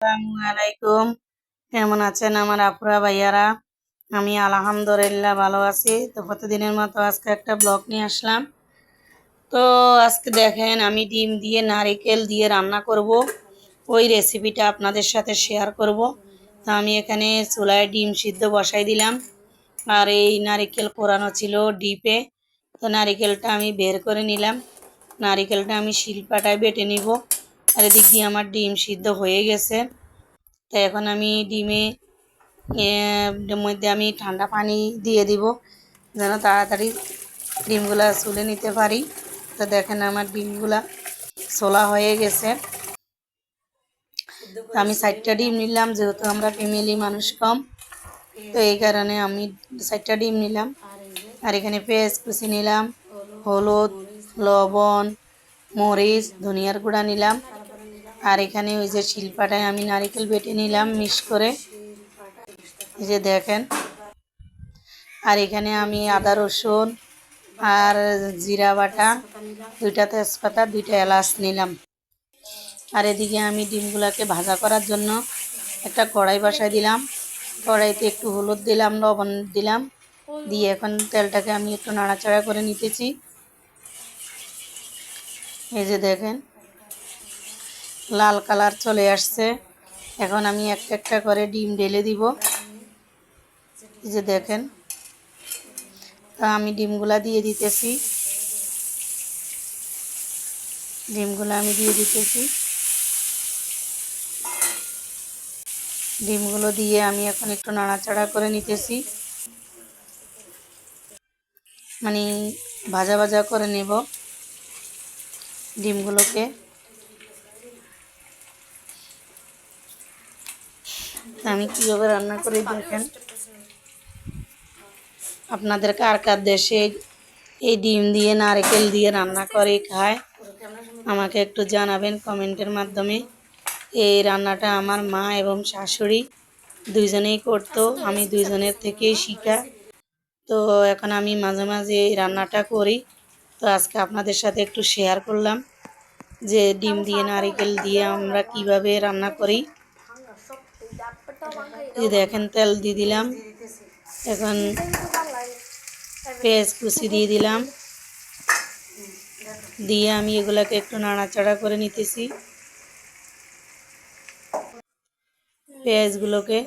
আসসালামু আলাইকুম কেমন আছেন আমার আপুরা ভাইয়ারা? আমি আলহামদুলিল্লাহ ভালো আছি। তো প্রতিদিনের মতো আজকে একটা ব্লগ নিয়ে আসলাম। তো আজকে দেখেন, আমি ডিম দিয়ে, নারিকেল দিয়ে রান্না করব। ওই রেসিপিটা আপনাদের সাথে শেয়ার করব। তো আমি এখানে চুলায় ডিম সিদ্ধ বসাই দিলাম। আর এই নারিকেল কোরানো ছিল ডিপে। তো নারিকেলটা আমি বের করে নিলাম। নারিকেলটা আমি শিলপাটায় বেটে নিব। আর এদিক দিয়ে আমার ডিম সিদ্ধ হয়ে গেছে। তো এখন আমি ডিমে মধ্যে আমি ঠান্ডা পানি দিয়ে দিব, যেন তাড়াতাড়ি ডিমগুলা চুলে নিতে পারি। তো দেখেন আমার ডিমগুলা ছোলা হয়ে গেছে। আমি চারটা ডিম নিলাম, যেহেতু আমরা ফ্যামিলি মানুষ কম, তো এই কারণে আমি চারটা ডিম নিলাম। আর এখানে পেঁয়াজ কুচি নিলাম, হলুদ, লবণ, মরিচ, ধনিয়ার গুঁড়া নিলাম। আর এখানে ওই যে শিলপাটায় আমি নারিকেল বেটে নিলাম মিক্স করে। এই যে দেখেন। আর এখানে আমি আদা রসুন আর জিরা বাটা, দুইটা তেজপাতা, দুইটা এলাচ নিলাম। আর এদিকে আমি ডিমগুলোকে ভাজা করার জন্য একটা কড়াই বসাই দিলাম। কড়াইতে একটু হলুদ দিলাম, লবণ দিলাম। দিয়ে এখন তেলটাকে আমি একটু নাড়াচাড়া করে নিতেছি। এই যে দেখেন। লাল কালার চলে আসছে। এখন আমি একটা একটা করে ডিম ঢেলে দিব। এই যে দেখেন, তা আমি ডিমগুলা দিয়ে দিতেছি। ডিমগুলো আমি দিয়ে দিতেছি। ডিমগুলো দিয়ে আমি এখন একটু নাড়াচাড়া করে নিতেছি। মানে ভাজা ভাজা করে নেব ডিমগুলোকে। আমি কীভাবে রান্না করি দেখেন। আপনাদের কার কার দেশে এই ডিম দিয়ে, নারকেল দিয়ে রান্না করে খায়, আমাকে একটু জানাবেন কমেন্টের মাধ্যমে। এই রান্নাটা আমার মা এবং শাশুড়ি দুইজনেই করতো, আমি দুইজনের থেকেই শিখা। তো এখন আমি মাঝে মাঝে এই রান্নাটা করি। তো আজকে আপনাদের সাথে একটু শেয়ার করলাম যে ডিম দিয়ে, নারিকেল দিয়ে আমরা কীভাবে রান্না করি। এই দেখেন, তেল দিয়ে দিলাম। এখন পেঁয়াজ কুচি দিয়ে দিলাম। দিয়ে আমি এগুলাকে একটু নাড়াচাড়া করে নিতেছি। পেঁয়াজগুলোকে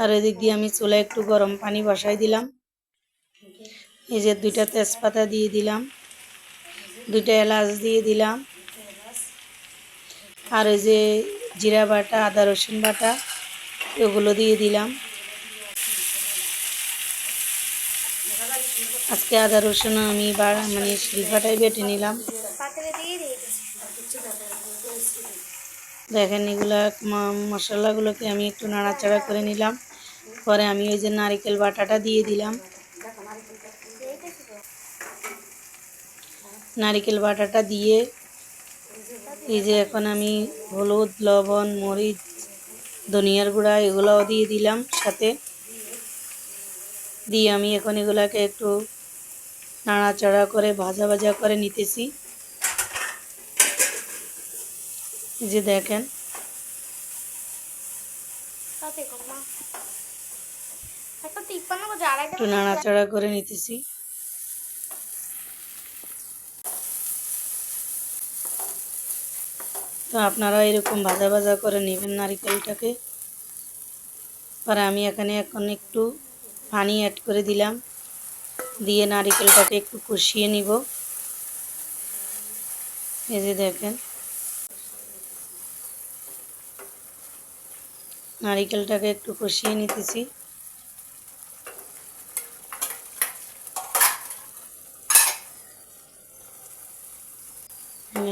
আর এদিক দিয়ে আমি চুলায় একটু গরম পানি বসাই দিলাম। এই যে দুইটা তেজপাতা দিয়ে দিলাম। দুইটা এলাচ দিয়ে দিলাম। আর ওই যে জিরা বাটা, আদা রসুন বাটা। এগুলো দিয়ে দিলাম। আজকে আদা, রসুন আমি মানে শিলপাটায় বেটে নিলাম। দেখেন এগুলা মশলাগুলোকে আমি একটু নাড়াচাড়া করে নিলাম। পরে আমি ওই যে নারিকেল বাটাটা দিয়ে দিলাম। নারিকেল বাটাটা দিয়ে এই যে এখন আমি হলুদ, লবণ, মরিচ ধনিয়ার গুঁড়া এগুলোও দিয়ে দিলাম সাথে। দিয়ে আমি এখন এগুলাকে একটু নাড়াচাড়া করে ভাজা ভাজা করে নিতেছি। যে দেখেন। একটু নাড়াচাড়া করে নিতেছি। তো আপনারা এরকম ভাজা ভাজা করে নেবেন নারিকেলটাকে। পরে আমি এখানে এখন একটু পানি অ্যাড করে দিলাম। দিয়ে নারিকেলটাকে একটু কষিয়ে নিব। এই যে দেখেন। নারিকেলটাকে একটু কষিয়ে নিতেছি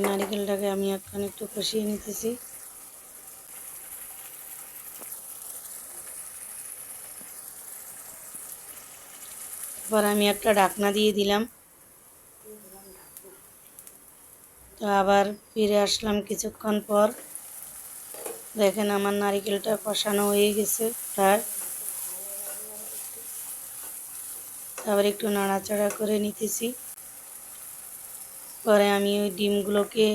নারিকেলটাকে আমি এখন একটু কষিয়ে নিতেছি। এবার আমি একটা ডাকনা দিয়ে দিলাম। তো আবার ফিরে আসলাম কিছুক্ষণ পর। দেখেন আমার নারিকেলটা কষানো হয়ে গেছে প্রায়। আবার একটু নাড়াচাড়া করে নিতেছি। পরে আমি ওই ডিমগুলোকে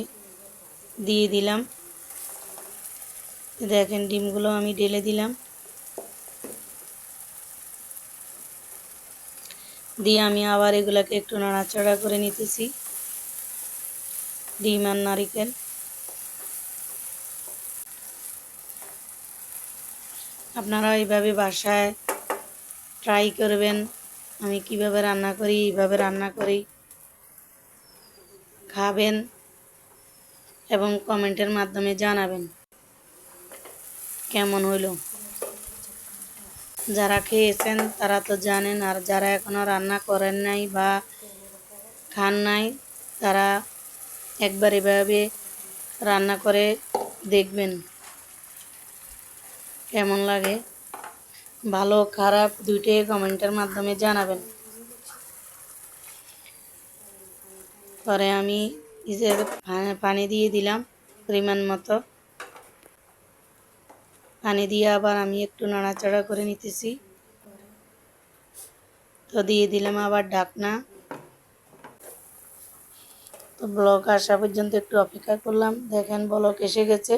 দিয়ে দিলাম। দেখেন, ডিমগুলো আমি ঢেলে দিলাম। দিয়ে আমি আবার এগুলাকে একটু নাড়াচাড়া করে নিতেছি। ডিম আর নারিকেল। আপনারা এইভাবে বাসায় ট্রাই করবেন। আমি কীভাবে রান্না করি, এইভাবে রান্না করি। খাবেন। এবং কমেন্টের মাধ্যমে জানাবেন। কেমন হইল? যারা খেয়েছেন তারা তো জানেন, আর যারা এখনও রান্না করেন নাই বা খান নাই, তারা একবার এভাবে রান্না করে দেখবেন। কেমন লাগে? ভালো, খারাপ দুইটাই কমেন্টের মাধ্যমে জানাবেন। পরে আমি পানি দিয়ে দিলাম, পরিমাণ মতো। পানি দিয়ে আবার আমি একটু নাড়াচাড়া করে নিতেছি। তো দিয়ে দিলাম আবার ঢাকনা। তো ব্লক আসা পর্যন্ত একটু অপেক্ষা করলাম, দেখেন ব্লক এসে গেছে।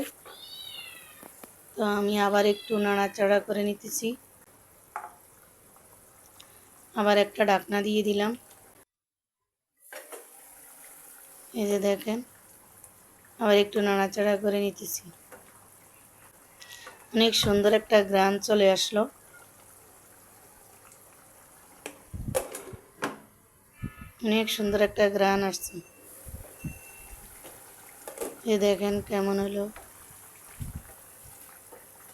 তো আমি আবার একটু নাড়াচাড়া করে নিতেছি। আবার একটা ঢাকনা দিয়ে দিলাম। এই যে দেখেন, আবার একটু নাড়াচাড়া করে নিতেছি। অনেক সুন্দর একটা গ্রান চলে আসলো। অনেক সুন্দর একটা গ্রান আসছে। এই দেখেন কেমন হলো।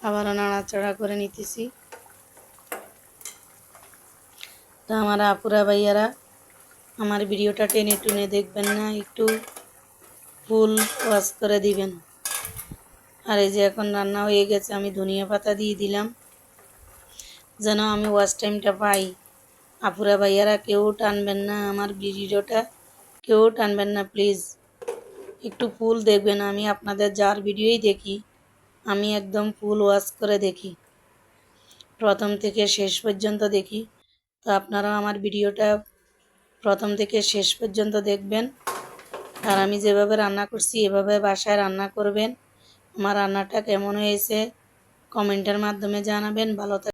আবারও নাড়াচাড়া করে নিতেছি। তো আমার আপুরা, ভাইয়ারা আমার ভিডিওটা টেনে টুনে দেখবেন না, একটু ফুল ওয়াশ করে দিবেন। আর এই যে এখন রান্না হয়ে গেছে, আমি ধনিয়া পাতা দিয়ে দিলাম। যেন আমি ওয়াশ টাইমটা পাই। আপুরা ভাইয়ারা কেউ টানবেন না, আমার ভিডিওটা কেউ টানবেন না, প্লিজ। একটু ফুল দেখবেন, আমি আপনাদের যার ভিডিওই দেখি, আমি একদম ফুল ওয়াশ করে দেখি। প্রথম থেকে শেষ পর্যন্ত দেখি। তো আপনারাও আমার ভিডিওটা প্রথম থেকে শেষ পর্যন্ত দেখবেন। আর আমি যেভাবে রান্না করছি, এভাবে বাসায় রান্না করবেন। আমার রান্নাটা কেমন হয়েছে কমেন্টের মাধ্যমে জানাবেন। ভালো